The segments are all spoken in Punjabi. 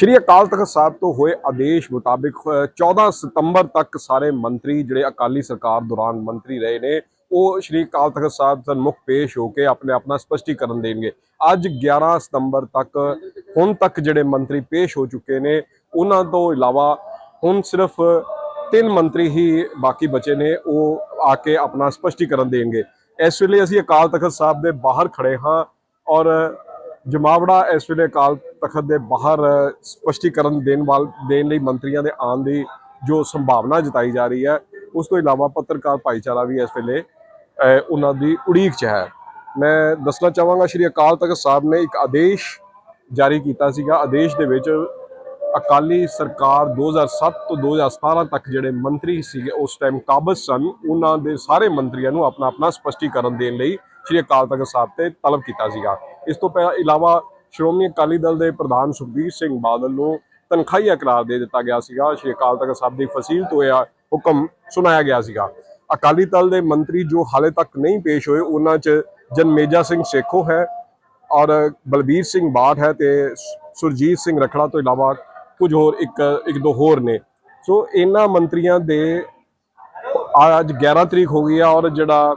ਸ਼੍ਰੀ ਅਕਾਲ ਤਖਤ ਸਾਹਿਬ ਤੋਂ ਹੋਏ ਆਦੇਸ਼ ਮੁਤਾਬਿਕ ਅ, 14 ਸਤੰਬਰ ਤੱਕ ਸਾਰੇ ਮੰਤਰੀ ਜਿਹੜੇ ਅਕਾਲੀ ਸਰਕਾਰ ਦੌਰਾਨ ਮੰਤਰੀ ਰਹੇ ਨੇ ਉਹ ਸ਼੍ਰੀ ਅਕਾਲ ਤਖਤ ਸਾਹਿਬ ਸਨਮੁਖ ਪੇਸ਼ ਹੋ ਕੇ ਆਪਣੇ ਆਪਣਾ ਸਪਸ਼ਟੀਕਰਨ ਦੇਣਗੇ। ਅੱਜ 11 ਸਤੰਬਰ ਤੱਕ ਹੁਣ ਤੱਕ ਜਿਹੜੇ ਮੰਤਰੀ ਪੇਸ਼ ਹੋ ਚੁੱਕੇ ਨੇ ਉਹਨਾਂ ਤੋਂ ਇਲਾਵਾ ਹੁਣ ਸਿਰਫ ਤਿੰਨ ਮੰਤਰੀ ਹੀ ਬਾਕੀ ਬਚੇ ਨੇ ਉਹ ਆ ਕੇ ਆਪਣਾ ਸਪਸ਼ਟੀਕਰਨ ਦੇਣਗੇ। ਇਸ ਵੇਲੇ ਅਸੀਂ ਅਕਾਲ ਤਖਤ ਸਾਹਿਬ ਦੇ ਬਾਹਰ ਖੜੇ ਹਾਂ ਔਰ ਜਮਾਵੜਾ ਇਸ ਵੇਲੇ ਅਕਾਲ ਤਖਤ ਦੇ ਬਾਹਰ ਸਪਸ਼ਟੀਕਰਨ ਦੇਣ ਵਾਲ ਦੇਣ ਲਈ ਮੰਤਰੀਆਂ ਦੇ ਆਉਣ ਦੀ ਜੋ ਸੰਭਾਵਨਾ ਜਤਾਈ ਜਾ ਰਹੀ ਹੈ, ਉਸ ਤੋਂ ਇਲਾਵਾ ਪੱਤਰਕਾਰ ਭਾਈਚਾਰਾ ਵੀ ਇਸ ਵੇਲੇ ਉਹਨਾਂ ਦੀ ਉਡੀਕ 'ਚ ਹੈ। ਮੈਂ ਦੱਸਣਾ ਚਾਹਾਂਗਾ, ਸ਼੍ਰੀ ਅਕਾਲ ਤਖਤ ਸਾਹਿਬ ਨੇ ਇੱਕ ਆਦੇਸ਼ ਜਾਰੀ ਕੀਤਾ ਸੀਗਾ। ਆਦੇਸ਼ ਦੇ ਵਿੱਚ ਅਕਾਲੀ ਸਰਕਾਰ 2007 ਤੋਂ 2017 ਤੱਕ ਜਿਹੜੇ ਮੰਤਰੀ ਸੀਗੇ, ਉਸ ਟਾਈਮ ਕਾਬਜ਼ ਸਨ। ਉਹਨਾਂ ਦੇ ਸਾਰੇ ਮੰਤਰੀਆਂ ਨੂੰ ਆਪਣਾ ਆਪਣਾ ਸਪਸ਼ਟੀਕਰਨ ਦੇਣ ਲਈ ਸ਼੍ਰੀ ਅਕਾਲ ਤਖਤ ਸਾਹਿਬ ਤੇ ਤਲਬ ਕੀਤਾ ਸੀਗਾ। ਇਸ ਤੋਂ ਪਹਿਲਾਂ ਇਲਾਵਾ ਸ਼੍ਰੋਮਣੀ ਅਕਾਲੀ ਦਲ ਦੇ ਪ੍ਰਧਾਨ ਸੁਖਬੀਰ ਸਿੰਘ ਬਾਦਲ ਨੂੰ ਤਨਖਾਹੀਆ ਕਰਾਰ ਦੇ ਦਿੱਤਾ ਗਿਆ ਸੀਗਾ। ਸ਼੍ਰੀ ਅਕਾਲ ਤਖਤ ਸਾਹਿਬ ਦੀ ਫਸੀਲ ਤੋਂ ਇਹ ਹੁਕਮ ਸੁਣਾਇਆ ਗਿਆ ਸੀਗਾ। ਅਕਾਲੀ ਦਲ ਦੇ ਮੰਤਰੀ ਜੋ ਹਾਲੇ ਤੱਕ ਨਹੀਂ ਪੇਸ਼ ਹੋਏ, ਉਹਨਾਂ 'ਚ ਜਨਮੇਜਾ ਸਿੰਘ ਸੇਖੋ ਹੈ ਔਰ ਬਲਬੀਰ ਸਿੰਘ ਬਾਠ ਹੈ ਤੇ ਸੁਰਜੀਤ ਸਿੰਘ ਰਖੜਾ ਤੋਂ ਇਲਾਵਾ ਕੁਝ ਹੋਰ ਇੱਕ ਇੱਕ ਦੋ ਹੋਰ ਨੇ। ਸੋ ਇਹਨਾਂ ਮੰਤਰੀਆਂ ਦੇ ਅੱਜ 11 ਤਰੀਕ ਹੋ ਗਈ ਆ ਔਰ ਜਿਹੜਾ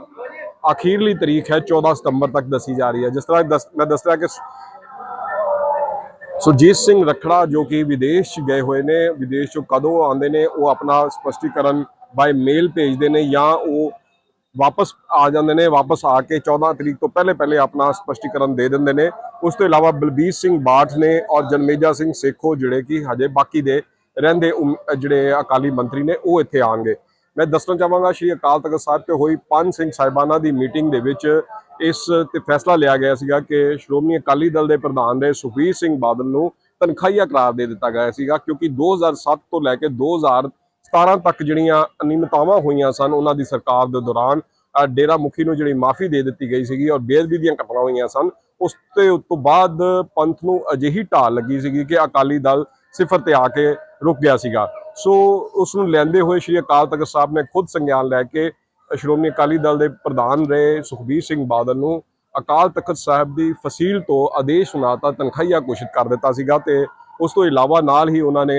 ਅਖੀਰਲੀ ਤਰੀਕ ਹੈ 14 ਸਤੰਬਰ ਤੱਕ ਦੱਸੀ ਜਾ ਰਹੀ ਹੈ। ਜਿਸ ਤਰ੍ਹਾਂ ਦੱਸ- ਮੈਂ ਦੱਸ ਰਿਹਾ ਕਿ ਸੁਰਜੀਤ ਸਿੰਘ ਰਖੜਾ ਜੋ ਕਿ ਵਿਦੇਸ਼ 'ਚ ਗਏ ਹੋਏ ਨੇ, ਵਿਦੇਸ਼ ਚੋਂ ਕਦੋਂ ਆਉਂਦੇ ਨੇ, ਉਹ ਆਪਣਾ ਸਪਸ਼ਟੀਕਰਨ ਬਾਈ ਮੇਲ ਭੇਜਦੇ ਨੇ ਜਾਂ ਉਹ ਵਾਪਸ ਆ ਜਾਂਦੇ ਨੇ, ਵਾਪਸ ਆ ਕੇ 14 ਤਰੀਕ ਤੋਂ ਪਹਿਲੇ ਪਹਿਲੇ ਆਪਣਾ ਸਪਸ਼ਟੀਕਰਨ ਦੇ ਦਿੰਦੇ ਨੇ। ਉਸ ਤੋਂ ਇਲਾਵਾ ਬਲਬੀਰ ਸਿੰਘ ਬਾਠ ਨੇ ਔਰ ਜਨਮੇਜਾ ਸਿੰਘ ਸੇਖੋ ਜਿਹੜੇ ਕਿ ਹਜੇ ਬਾਕੀ ਦੇ ਰਹਿੰਦੇ ਉਮ- ਜਿਹੜੇ ਅਕਾਲੀ ਮੰਤਰੀ ਨੇ, ਉਹ ਇੱਥੇ ਆਣਗੇ ਮੈਂ ਦੱਸਣਾ ਚਾਹਾਂਗਾ, ਸ਼੍ਰੀ ਅਕਾਲ ਤਖਤ ਸਾਹਿਬ ਤੇ ਹੋਈ ਪੰਜ ਸਿੰਘ ਸਾਹਿਬਾਨਾਂ ਦੀ ਮੀਟਿੰਗ ਦੇ ਵਿੱਚ ਇਸ ਤੇ ਫੈਸਲਾ ਲਿਆ ਗਿਆ ਸੀਗਾ ਕਿ ਸ਼੍ਰੋਮਣੀ ਅਕਾਲੀ ਦਲ ਦੇ ਪ੍ਰਧਾਨ ਦੇ ਸੁਖਬੀਰ ਸਿੰਘ ਬਾਦਲ ਨੂੰ ਤਨਖਾਹੀਆ ਕਰਾਰ ਦੇ ਦਿੱਤਾ ਗਿਆ ਸੀਗਾ, ਕਿਉਂਕਿ 2007 ਤੋਂ ਲੈ ਕੇ 2017 ਤੱਕ ਜਿਹੜੀਆਂ ਅਨਿਯਮਤਾਵਾਂ ਹੋਈਆਂ ਸਨ, ਉਹਨਾਂ ਦੀ ਸਰਕਾਰ ਦੇ ਦੌਰਾਨ ਡੇਰਾ ਮੁਖੀ ਨੂੰ ਜਿਹੜੀ ਮਾਫੀ ਦੇ ਦਿੱਤੀ ਗਈ ਸੀਗੀ ਔਰ ਬੇਅਦਬੀ ਦੀਆਂ ਘਟਨਾਵਾਂ ਹੋਈਆਂ ਸਨ, ਉਸ ਤੇ ਉਸ ਤੋਂ ਬਾਅਦ ਪੰਥ ਨੂੰ ਅਜਿਹੀ ਢਾਲ ਲੱਗੀ ਸੀਗੀ ਕਿ ਅਕਾਲੀ ਦਲ ਸਿਫਰ ਤੇ ਆ ਕੇ ਰੁਕ ਗਿਆ ਸੀਗਾ। ਸੋ ਉਸ ਨੂੰ ਲੈਂਦੇ ਹੋਏ ਸ਼੍ਰੀ ਅਕਾਲ ਤਖਤ ਸਾਹਿਬ ਨੇ ਖੁਦ ਸੰਗਿਆਨ ਲੈ ਕੇ ਸ਼੍ਰੋਮਣੀ ਅਕਾਲੀ ਦਲ ਦੇ ਪ੍ਰਧਾਨ ਰਹੇ ਸੁਖਬੀਰ ਸਿੰਘ ਬਾਦਲ ਨੂੰ ਅਕਾਲ ਤਖਤ ਸਾਹਿਬ ਦੀ ਫਸੀਲ ਤੋਂ ਆਦੇਸ਼ ਸੁਣਾਤਾ ਤਨਖਾਹੀਆ ਘੋਸ਼ਿਤ ਕਰ ਦਿੱਤਾ ਸੀਗਾ ਤੇ ਉਸ ਤੋਂ ਇਲਾਵਾ ਨਾਲ ਹੀ ਉਹਨਾਂ ਨੇ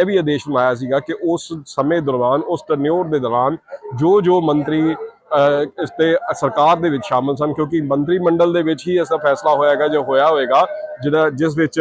ਇਹ ਵੀ ਆਦੇਸ਼ ਸੁਣਾਇਆ ਸੀਗਾ ਕਿ ਉਸ ਸਮੇਂ ਦੌਰਾਨ, ਉਸ ਟਰਨਿਓਰ ਦੇ ਦੌਰਾਨ ਜੋ ਜੋ ਮੰਤਰੀ ਇਸ ਤੇ ਸਰਕਾਰ ਦੇ ਵਿੱਚ ਸ਼ਾਮਲ ਸਨ, ਕਿਉਂਕਿ ਮੰਤਰੀ ਮੰਡਲ ਦੇ ਵਿੱਚ ਹੀ ਇਸ ਦਾ ਫੈਸਲਾ ਹੋਇਆਗਾ ਜੋ ਹੋਇਆ ਹੋਵੇਗਾ ਜਿਹੜਾ ਜਿਸ ਵਿੱਚ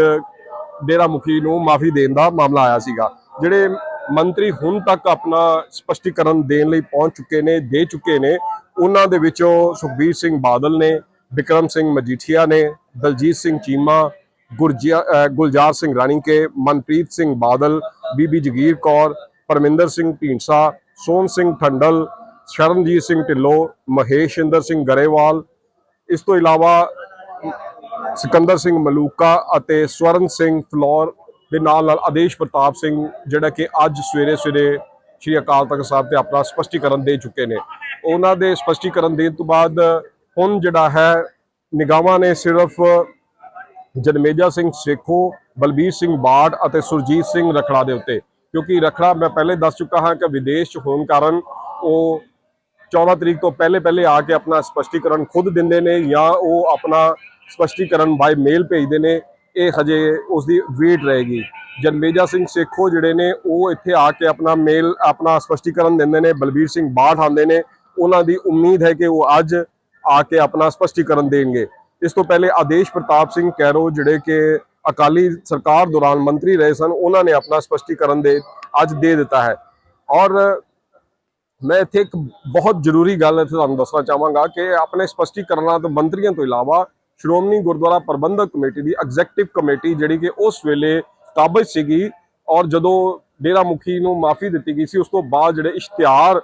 ਡੇਰਾ ਮੁਖੀ ਨੂੰ ਮਾਫੀ ਦੇਣ ਦਾ ਮਾਮਲਾ ਆਇਆ ਸੀਗਾ। ਜਿਹੜੇ ਮੰਤਰੀ ਹੁਣ ਤੱਕ ਆਪਣਾ ਸਪਸ਼ਟੀਕਰਨ ਦੇਣ ਲਈ ਪਹੁੰਚ ਚੁੱਕੇ ਨੇ, ਦੇ ਚੁੱਕੇ ਨੇ। ਉਹਨਾਂ ਦੇ ਵਿੱਚੋਂ ਸੁਖਬੀਰ ਸਿੰਘ ਬਾਦਲ ਨੇ ਵਿਕਰਮ ਸਿੰਘ ਮਜੀਠੀਆ ਨੇ, ਦਲਜੀਤ ਸਿੰਘ ਚੀਮਾ, ਗੁਰਜੀਆ ਗੁਲਜ਼ਾਰ ਸਿੰਘ ਰਾਣੀਕੇ, ਮਨਪ੍ਰੀਤ ਸਿੰਘ ਬਾਦਲ, ਬੀਬੀ ਜਗੀਰ ਕੌਰ, ਪਰਮਿੰਦਰ ਸਿੰਘ ਢੀਂਡਸਾ, ਸੋਹਣ ਸਿੰਘ ਠੰਡਲ, ਸ਼ਰਨਜੀਤ ਸਿੰਘ ਢਿੱਲੋਂ, ਮਹੇਸ਼ ਇੰਦਰ ਸਿੰਘ ਗਰੇਵਾਲ, ਇਸ ਤੋਂ ਇਲਾਵਾ ਸਿਕੰਦਰ ਸਿੰਘ ਮਲੂਕਾ ਅਤੇ ਸਵਰਨ ਸਿੰਘ ਫਲੋਰ ਦੇ ਨਾਲ ਨਾਲ ਆਦੇਸ਼ ਪ੍ਰਤਾਪ ਸਿੰਘ ਜਿਹੜਾ ਕਿ ਅੱਜ ਸਵੇਰੇ ਸਵੇਰੇ ਸ਼੍ਰੀ ਅਕਾਲ ਤਖਤ ਸਾਹਿਬ ਤੇ ਆਪਣਾ ਸਪਸ਼ਟੀਕਰਨ ਦੇ ਚੁੱਕੇ ਨੇ। ਉਹਨਾਂ ਦੇ ਸਪਸ਼ਟੀਕਰਨ ਦੇਣ ਤੋਂ ਬਾਅਦ ਹੁਣ ਜਿਹੜਾ ਹੈ, ਨਿਗਾਹਾਂ ਨੇ ਸਿਰਫ ਜਨਮੇਜਾ ਸਿੰਘ ਸੇਖੋ, ਬਲਬੀਰ ਸਿੰਘ ਬਾੜ ਅਤੇ ਸੁਰਜੀਤ ਸਿੰਘ ਰਖੜਾ ਦੇ ਉੱਤੇ। ਕਿਉਂਕਿ ਰਖੜਾ ਮੈਂ ਪਹਿਲੇ ਦੱਸ ਚੁੱਕਾ ਹਾਂ ਕਿ ਵਿਦੇਸ਼ 'ਚ ਹੋਣ ਕਾਰਨ ਉਹ 14 ਤਰੀਕ ਤੋਂ ਪਹਿਲੇ ਪਹਿਲੇ ਆ ਕੇ ਆਪਣਾ ਸਪਸ਼ਟੀਕਰਨ ਖੁਦ ਦਿੰਦੇ ਨੇ ਜਾਂ ਉਹ ਆਪਣਾ ਸਪਸ਼ਟੀਕਰਨ ਬਾਈ ਮੇਲ ਭੇਜਦੇ ਨੇ। ਇਹ ਹਜੇ ਉਸ ਦੀ ਵੇਟ ਰਹੇਗੀ। ਜਨਮੇਜਾ ਸਿੰਘ ਸੇਖੋ ਜਿਹੜੇ ਨੇ, ਉਹ ਇੱਥੇ ਆ ਕੇ ਆਪਣਾ ਮੇਲ, ਆਪਣਾ ਸਪਸ਼ਟੀਕਰਨ ਦਿੰਦੇ ਨੇ, ਬਲਬੀਰ ਸਿੰਘ ਬਾਠ ਆਉਂਦੇ ਨੇ। ਉਹਨਾਂ ਦੀ ਉਮੀਦ ਹੈ ਕਿ ਉਹ ਅੱਜ ਆ ਕੇ ਆਪਣਾ ਸਪਸ਼ਟੀਕਰਨ ਦੇਣਗੇ। ਇਸ ਤੋਂ ਪਹਿਲੇ ਆਦੇਸ਼ ਪ੍ਰਤਾਪ ਸਿੰਘ ਕੈਰੋ ਜਿਹੜੇ ਕਿ ਅਕਾਲੀ ਸਰਕਾਰ ਦੌਰਾਨ ਮੰਤਰੀ ਰਹੇ ਸਨ, ਉਹਨਾਂ ਨੇ ਆਪਣਾ ਸਪਸ਼ਟੀਕਰਨ ਦੇ, ਅੱਜ ਦੇ ਦਿੱਤਾ ਹੈ। ਔਰ ਮੈਂ ਇੱਥੇ ਇੱਕ ਬਹੁਤ ਜ਼ਰੂਰੀ ਗੱਲ ਇੱਥੇ ਤੁਹਾਨੂੰ ਦੱਸਣਾ ਚਾਹਾਂਗਾ ਕਿ ਆਪਣੇ ਸਪਸ਼ਟੀਕਰਨਾਂ ਤੋਂ ਮੰਤਰੀਆਂ ਤੋਂ ਇਲਾਵਾ ਸ਼੍ਰੋਮਣੀ ਗੁਰਦੁਆਰਾ ਪ੍ਰਬੰਧਕ ਕਮੇਟੀ ਦੀ ਐਗਜ਼ੈਕਟਿਵ ਕਮੇਟੀ ਜਿਹੜੀ ਕਿ ਉਸ ਵੇਲੇ ਕਾਬਜ਼ ਸੀਗੀ ਔਰ ਜਦੋਂ ਡੇਰਾ ਮੁਖੀ ਨੂੰ ਮਾਫੀ ਦਿੱਤੀ ਗਈ ਸੀ, ਉਸ ਤੋਂ ਬਾਅਦ ਜਿਹੜੇ ਇਸ਼ਤਿਹਾਰ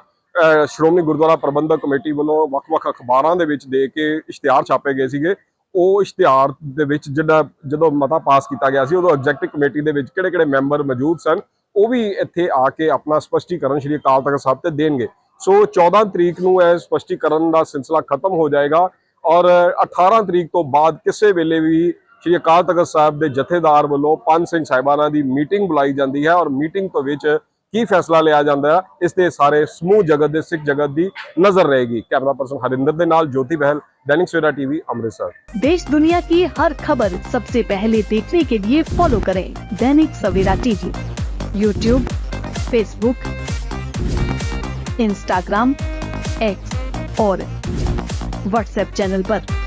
ਸ਼੍ਰੋਮਣੀ ਗੁਰਦੁਆਰਾ ਪ੍ਰਬੰਧਕ ਕਮੇਟੀ ਵੱਲੋਂ ਵੱਖ-ਵੱਖ ਅਖਬਾਰਾਂ ਦੇ ਵਿੱਚ ਦੇ ਕੇ ਇਸ਼ਤਿਹਾਰ ਛਾਪੇ ਗਏ ਸੀਗੇ, ਉਹ ਇਸ਼ਤਿਹਾਰ ਦੇ ਵਿੱਚ ਜਿਹੜਾ ਜਦੋਂ ਮਤਾ ਪਾਸ ਕੀਤਾ ਗਿਆ ਸੀ, ਉਦੋਂ ਐਗਜ਼ੈਕਟਿਵ ਕਮੇਟੀ ਦੇ ਵਿੱਚ ਕਿਹੜੇ-ਕਿਹੜੇ ਮੈਂਬਰ ਮੌਜੂਦ ਸਨ, ਉਹ ਵੀ ਇੱਥੇ ਆ ਕੇ ਆਪਣਾ ਸਪਸ਼ਟੀਕਰਨ ਸ਼੍ਰੀ ਅਕਾਲ ਤਖਤ ਸਾਹਿਬ ਤੇ ਦੇਣਗੇ। ਸੋ 14 ਤਰੀਕ ਨੂੰ ਇਹ ਸਪਸ਼ਟੀਕਰਨ ਦਾ ਸਿਲਸਿਲਾ ਖਤਮ ਹੋ ਜਾਏਗਾ। ਔਰ 18 ਤਰੀਕ ਤੋਂ ਬਾਅਦ ਕਿਸੇ ਵੇਲੇ ਵੀ ਸ਼੍ਰੀ ਅਕਾਲ ਤਖਤ ਸਾਹਿਬ ਦੇ ਜਥੇਦਾਰ ਵੱਲੋਂ ਪੰਜ ਸਿੰਘ ਸਾਹਿਬਾਨਾਂ ਦੀ ਮੀਟਿੰਗ ਬੁਲਾਈ ਜਾਂਦੀ ਹੈ ਔਰ ਮੀਟਿੰਗ ਤੋਂ ਵਿੱਚ ਕੀ ਫੈਸਲਾ ਲਿਆ ਜਾਂਦਾ ਹੈ ਇਸ ਤੇ ਸਾਰੇ ਸਮੂਹ ਜਗਤ ਦੇ ਸਿੱਖ ਜਗਤ ਦੀ ਨਜ਼ਰ ਰਹੇਗੀ ਕੈਮਰਾ ਪਰਸਨ ਹਰਿੰਦਰ ਦੇ ਨਾਲ ਜੋਤੀ ਬਹਿਲ दैनिक सवेरा टीवी अमृतसर देश दुनिया की हर खबर सबसे पहले देखने के लिए फॉलो करें Dainik Savera TV YouTube Facebook Instagram X और व्हाट्सएप चैनल पर।